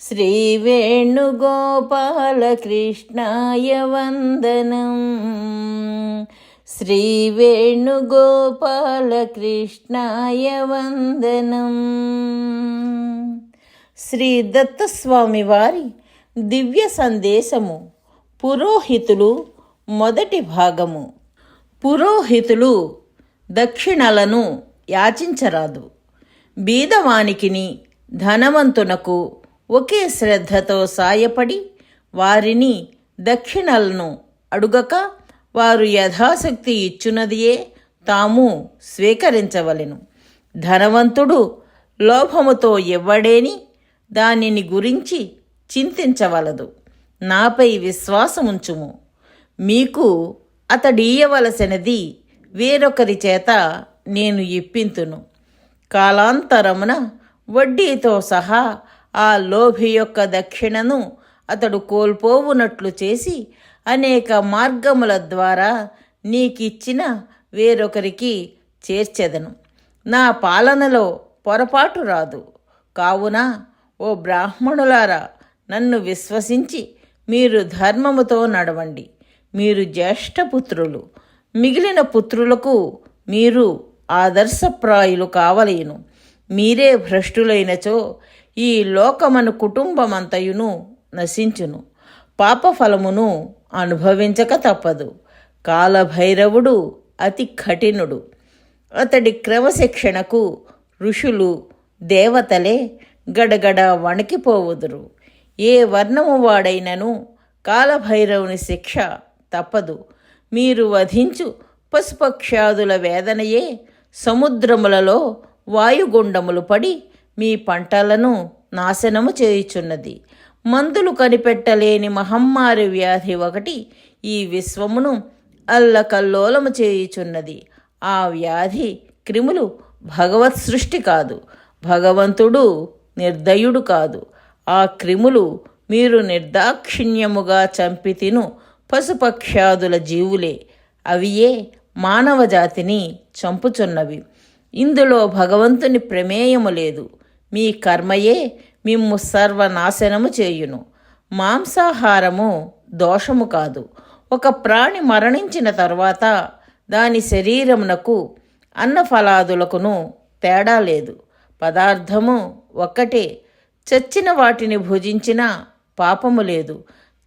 श्रीवेणुगोपालकृष्णाय वन्दनम् శ్రీవేణుగోపాలకృష్ణాయ వందనం శ్రీ దత్తస్వామి వారి దివ్య సందేశము పురోహితులు మొదటి భాగము పురోహితులు దక్షిణలను యాచించరాదు బీదవానికిని ధనవంతునకు ఒకే శ్రద్ధతో సాయపడి వారిని దక్షిణలను అడుగక వారు యథాశక్తి ఇచ్చునదియే తాము స్వీకరించవలెను. ధనవంతుడు లోభముతో ఇవ్వడేని దానిని గురించి చింతించవలదు. నాపై విశ్వాసముంచుము. మీకు అతడియవలసినది వేరొకరి చేత నేను ఇప్పింతును. కాలాంతరమున వడ్డీతో సహా ఆ లోభి యొక్క దక్షిణను అతడు కోల్పోవునట్లు చేసి అనేక మార్గముల ద్వారా నీకిచ్చిన వేరొకరికి చేర్చెదను. నా పాలనలో పొరపాటు రాదు. కావున ఓ బ్రాహ్మణులారా నన్ను విశ్వసించి మీరు ధర్మముతో నడవండి. మీరు జ్యేష్ఠపుత్రులు మిగిలిన పుత్రులకు మీరు ఆదర్శప్రాయులు కావలేను. మీరే భ్రష్టులైనచో ఈ లోకమను కుటుంబమంతయును నశించును. పాపఫలమును అనుభవించక తప్పదు. కాలభైరవుడు అతి కఠినుడు. అతడి క్రమశిక్షణకు ఋషులు దేవతలే గడగడ వణికిపోవుదురు. ఏ వర్ణము వాడైనను కాలభైరవుని శిక్ష తప్పదు. మీరు వధించు పశుపక్షాదుల వేదనయే సముద్రములలో వాయుగుండములు పడి మీ పంటలను నాశనము చేయుచున్నది. మందులు కనిపెట్టలేని మహమ్మారి వ్యాధి ఒకటి ఈ విశ్వమును అల్లకల్లోలము చేయుచున్నది. ఆ వ్యాధి క్రిములు భగవత్ సృష్టి కాదు భగవంతుడు నిర్దయుడు కాదు. ఆ క్రిములు మీరు నిర్దాక్షిణ్యముగా చంపి తిను పశుపక్ష్యాదుల జీవులే. అవియే మానవ జాతిని చంపుచున్నవి. ఇందులో భగవంతుని ప్రమేయము లేదు. మీ కర్మయే మిమ్ము సర్వనాశనము చేయును. మాంసాహారము దోషము కాదు. ఒక ప్రాణి మరణించిన తర్వాత దాని శరీరమునకు అన్నఫలాదులకును తేడా లేదు. పదార్థము ఒక్కటే. చచ్చిన వాటిని భుజించిన పాపము లేదు.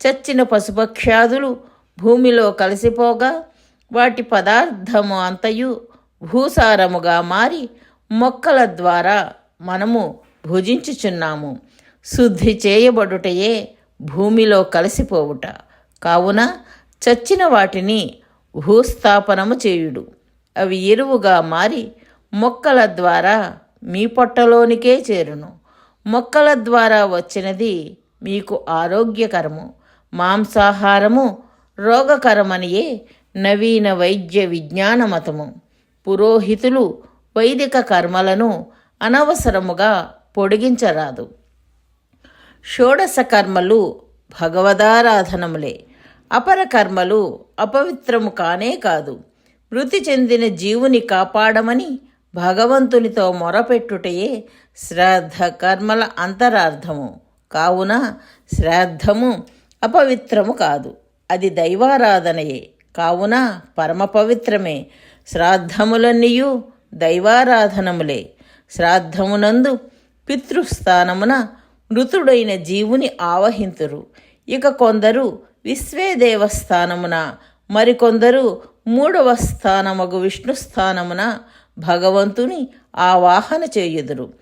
చచ్చిన పశుపక్ష్యాదులు భూమిలో కలిసిపోగా వాటి పదార్థము అంతయు భూసారముగా మారి మొక్కల ద్వారా మనము భుజించుచున్నాము. శుద్ధి చేయబడుటయే భూమిలో కలిసిపోవుట. కావున చచ్చిన వాటిని భూస్థాపనము చేయుడు. అవి ఎరువుగా మారి మొక్కల ద్వారా మీ పొట్టలోనికే చేరును. మొక్కల ద్వారా వచ్చినది మీకు ఆరోగ్యకరము మాంసాహారము రోగకరమనియే నవీన వైద్య విజ్ఞాన మతము పురోహితులు వైదిక కర్మలను అనవసరముగా పొడిగించరాదు. షోడశ కర్మలు భగవదారాధనములే. అపర కర్మలు అపవిత్రము కానే కాదు. మృతి చెందిన జీవుని కాపాడమని భగవంతునితో మొరపెట్టుటయే శ్రాద్ధ కర్మల అంతరార్థము. కావున శ్రాద్ధము అపవిత్రము కాదు. అది దైవారాధనయే. కావున పరమ పవిత్రమే శ్రాద్ధములన్నీయు దైవారాధనములే. శ్రాద్ధమునందు పితృస్థానమున మృతుడైన జీవుని ఆవహింతురు. ఇక కొందరు విశ్వే దేవస్థానమున మరికొందరు మూడవ స్థానమగు విష్ణు స్థానమున భగవంతుని ఆవాహన చేయుదురు.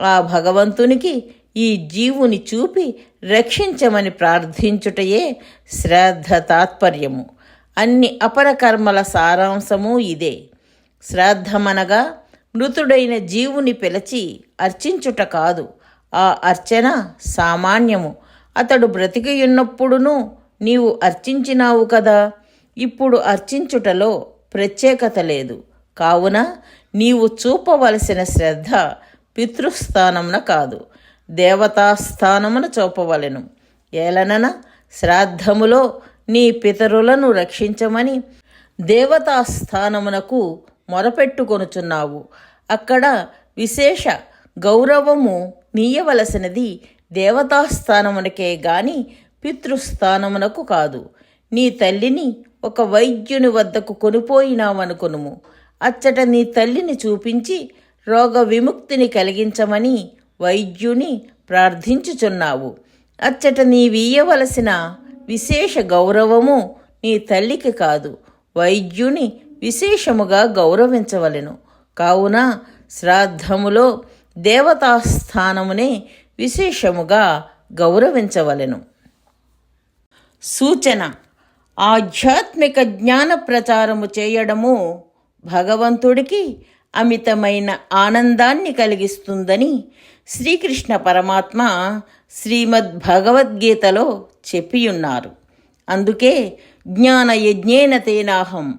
ఆ భగవంతునికి ఈ జీవుని చూపి రక్షించమని ప్రార్థించుటయే శ్రాద్ధ తాత్పర్యము. అన్ని అపరకర్మల సారాంశము ఇదే. శ్రాద్ధమనగా మృతుడైన జీవుని పిలిచి అర్చించుట కాదు. ఆ అర్చన సామాన్యము. అతడు బ్రతికియున్నప్పుడును నీవు అర్చించినావు కదా. ఇప్పుడు అర్చించుటలో ప్రత్యేకత లేదు. కావున నీవు చూపవలసిన శ్రద్ధ పితృస్థానమున కాదు. దేవతాస్థానమున చూపవలెను. ఏలనన శ్రాద్ధములో నీ పితరులను రక్షించమని దేవతాస్థానమునకు మొరపెట్టుకొనుచున్నావు. అక్కడ విశేష గౌరవము నీయవలసినది దేవతాస్థానమునకే గాని పితృస్థానమునకు కాదు. నీ తల్లిని ఒక వైద్యుని వద్దకు కొనిపోయినావనుకొనుము. అచ్చట నీ తల్లిని చూపించి రోగ విముక్తిని కలిగించమని వైద్యుని ప్రార్థించుచున్నావు. అచ్చట నీవీయవలసిన విశేష గౌరవము నీ తల్లికి కాదు. వైద్యుని విశేషముగా గౌరవించవలెను. కావున శ్రాద్ధములో దేవతాస్థానమునే విశేషముగా గౌరవించవలెను. సూచన. ఆధ్యాత్మిక జ్ఞాన ప్రచారము చేయడము భగవంతుడికి అమితమైన ఆనందాన్ని కలిగిస్తుందని శ్రీకృష్ణ పరమాత్మ శ్రీమద్ భగవద్గీతలో చెప్పియున్నారు. అందుకే జ్ఞాన యజ్ఞేన తేనాహం.